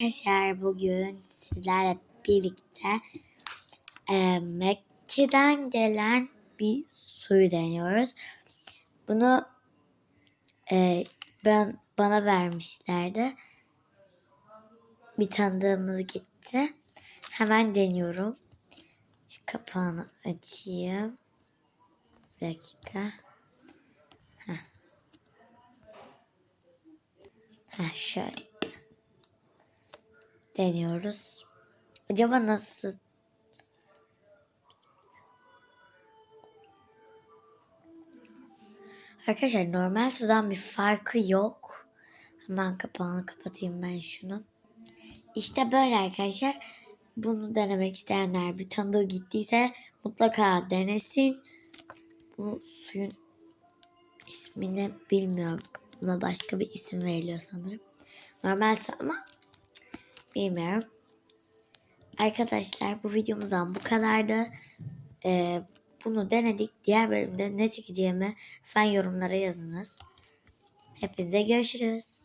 Arkadaşlar bugün sizlerle birlikte e, Mekke'den gelen bir suyu deniyoruz. Bunu e, ben bana vermişlerdi. Bir tanıdığımız gitti. Hemen deniyorum. Şu kapağını açayım. Bir dakika. Heh. Heh, şöyle deniyoruz. Acaba nasıl? Arkadaşlar normal sudan bir farkı yok. Hemen kapağını kapatayım ben şunu. İşte böyle arkadaşlar. Bunu denemek isteyenler bir tanıdığı gittiyse mutlaka denesin. Bu suyun ismini bilmiyorum. Buna başka bir isim veriliyor sanırım. Normal su ama Bilmiyorum. Arkadaşlar bu videomuzdan bu kadardı. Ee, bunu denedik. Diğer bölümde ne çekeceğimi fen yorumlara yazınız. Hepinize görüşürüz.